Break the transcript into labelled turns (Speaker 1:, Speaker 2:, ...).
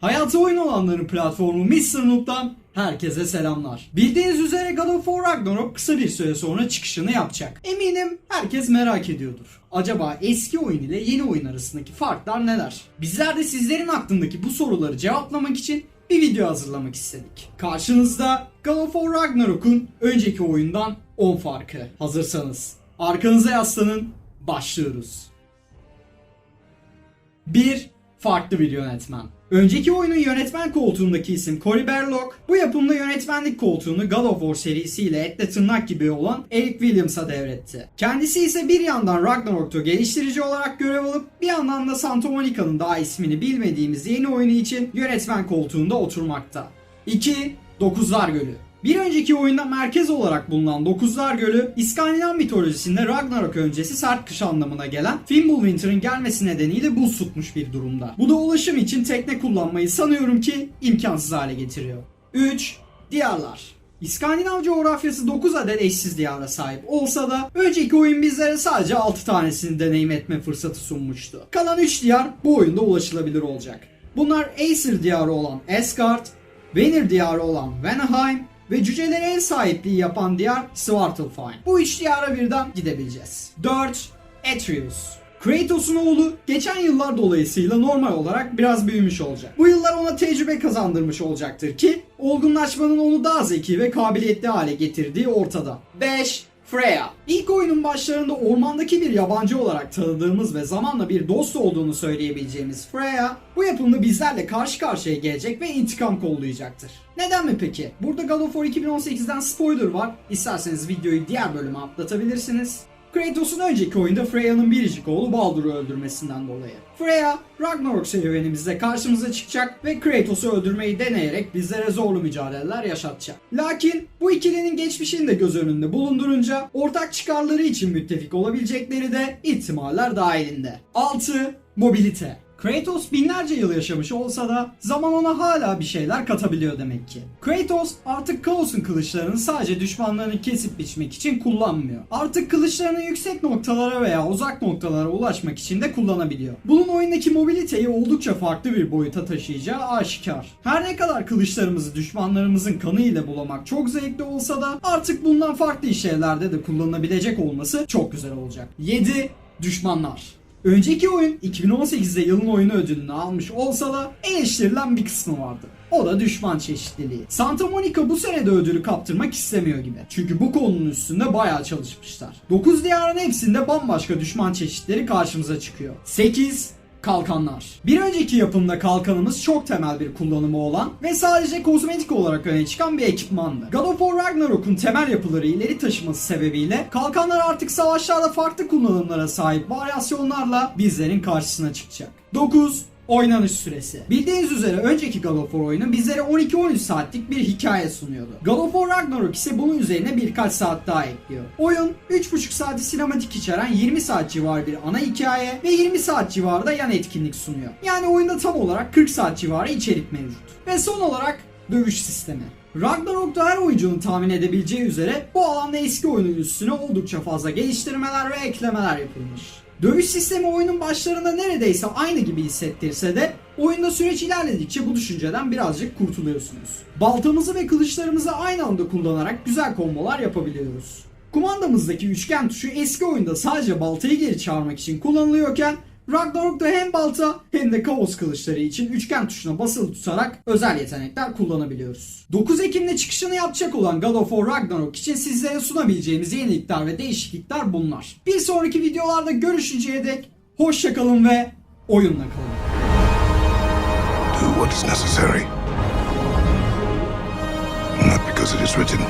Speaker 1: Hayatı oyun olanların platformu Mr. Noob'dan herkese selamlar. Bildiğiniz üzere God of War Ragnarok kısa bir süre sonra çıkışını yapacak. Eminim herkes merak ediyordur. Acaba eski oyun ile yeni oyun arasındaki farklar neler? Bizler de sizlerin aklındaki bu soruları cevaplamak için bir video hazırlamak istedik. Karşınızda God of War Ragnarok'un önceki oyundan 10 farkı. Hazırsanız arkanıza yaslanın başlıyoruz. 1. Farklı bir yönetmen. Önceki oyunun yönetmen koltuğundaki isim Cory Barlog, bu yapımda yönetmenlik koltuğunu God of War serisiyle etle tırnak gibi olan Eric Williams'a devretti. Kendisi ise bir yandan Ragnarok'ta geliştirici olarak görev alıp bir yandan da Santa Monica'nın daha ismini bilmediğimiz yeni oyunu için yönetmen koltuğunda oturmakta. 2. Dokuzlar Gölü bir önceki oyunda merkez olarak bulunan Dokuzlar Gölü, İskandinav mitolojisinde Ragnarok öncesi sert kış anlamına gelen Fimbulwinter'ın gelmesi nedeniyle buz tutmuş bir durumda. Bu da ulaşım için tekne kullanmayı sanıyorum ki imkansız hale getiriyor. 3. Diyarlar İskandinav coğrafyası 9 adet eşsiz diyara sahip olsa da önceki oyun bizlere sadece 6 tanesini deneyim etme fırsatı sunmuştu. Kalan 3 diyar bu oyunda ulaşılabilir olacak. Bunlar Aesir diyarı olan Asgard, Vanir diyarı olan Vanaheim ve cücelere ev sahipliği yapan diyar Svartalfheim. Bu üç diyara birden gidebileceğiz. 4. Atreus Kratos'un oğlu geçen yıllar dolayısıyla normal olarak biraz büyümüş olacak. Bu yıllar ona tecrübe kazandırmış olacaktır ki olgunlaşmanın onu daha zeki ve kabiliyetli hale getirdiği ortada. 5. Freya. İlk oyunun başlarında ormandaki bir yabancı olarak tanıdığımız ve zamanla bir dost olduğunu söyleyebileceğimiz Freya, bu yapımda bizlerle karşı karşıya gelecek ve intikam kollayacaktır. Neden mi peki? Burada God of War 2018'den spoiler var. İsterseniz videoyu diğer bölüme atlatabilirsiniz. Kratos'un önceki oyunda Freya'nın biricik oğlu Baldur'u öldürmesinden dolayı. Freya, Ragnarok serüvenimizde karşımıza çıkacak ve Kratos'u öldürmeyi deneyerek bizlere zorlu mücadeleler yaşatacak. Lakin bu ikilinin geçmişini de göz önünde bulundurunca ortak çıkarları için müttefik olabilecekleri de ihtimaller dahilinde. 6. Mobilite Kratos binlerce yıl yaşamış olsa da zaman ona hala bir şeyler katabiliyor demek ki. Kratos artık Kaos'un kılıçlarını sadece düşmanlarını kesip biçmek için kullanmıyor. Artık kılıçlarını yüksek noktalara veya uzak noktalara ulaşmak için de kullanabiliyor. Bunun oyundaki mobiliteyi oldukça farklı bir boyuta taşıyacağı aşikar. Her ne kadar kılıçlarımızı düşmanlarımızın kanı ile bulamak çok zevkli olsa da artık bundan farklı işlevlerde de kullanılabilecek olması çok güzel olacak. 7. Düşmanlar Önceki oyun 2018'de yılın oyunu ödülünü almış olsa da eleştirilen bir kısmı vardı. O da düşman çeşitliliği. Santa Monica bu sene de ödülü kaptırmak istemiyor gibi. Çünkü bu konunun üstünde bayağı çalışmışlar. 9 diyarın hepsinde bambaşka düşman çeşitleri karşımıza çıkıyor. 8 Kalkanlar. Bir önceki yapımda kalkanımız çok temel bir kullanımı olan ve sadece kozmetik olarak öne çıkan bir ekipmandı. God of War Ragnarok'un temel yapıları ileri taşıması sebebiyle kalkanlar artık savaşlarda farklı kullanımlara sahip varyasyonlarla bizlerin karşısına çıkacak. 9. Oynanış süresi. Bildiğiniz üzere önceki God of War oyunu bizlere 12-13 saatlik bir hikaye sunuyordu. God of War Ragnarok ise bunun üzerine birkaç saat daha ekliyor. Oyun 3,5 saati sinematik içeren 20 saat civarı bir ana hikaye ve 20 saat civarı da yan etkinlik sunuyor. Yani oyunda tam olarak 40 saat civarı içerik mevcut. Ve son olarak dövüş sistemi. Ragnarok'ta her oyuncunun tahmin edebileceği üzere bu alanda eski oyunun üstüne oldukça fazla geliştirmeler ve eklemeler yapılmış. Dövüş sistemi oyunun başlarında neredeyse aynı gibi hissettirse de oyunda süreç ilerledikçe bu düşünceden birazcık kurtuluyorsunuz. Baltamızı ve kılıçlarımızı aynı anda kullanarak güzel kombolar yapabiliyoruz. Kumandamızdaki üçgen tuşu eski oyunda sadece baltayı geri çağırmak için kullanılıyorken Ragnarok'ta hem balta hem de kaos kılıçları için üçgen tuşuna basılı tutarak özel yetenekler kullanabiliyoruz. 9 Ekim'de çıkışını yapacak olan God of War Ragnarok için sizlere sunabileceğimiz yenilikler ve değişiklikler bunlar. Bir sonraki videolarda görüşünceye dek hoşçakalın ve oyunla kalın.
Speaker 2: Do what is necessary. Not because it is written,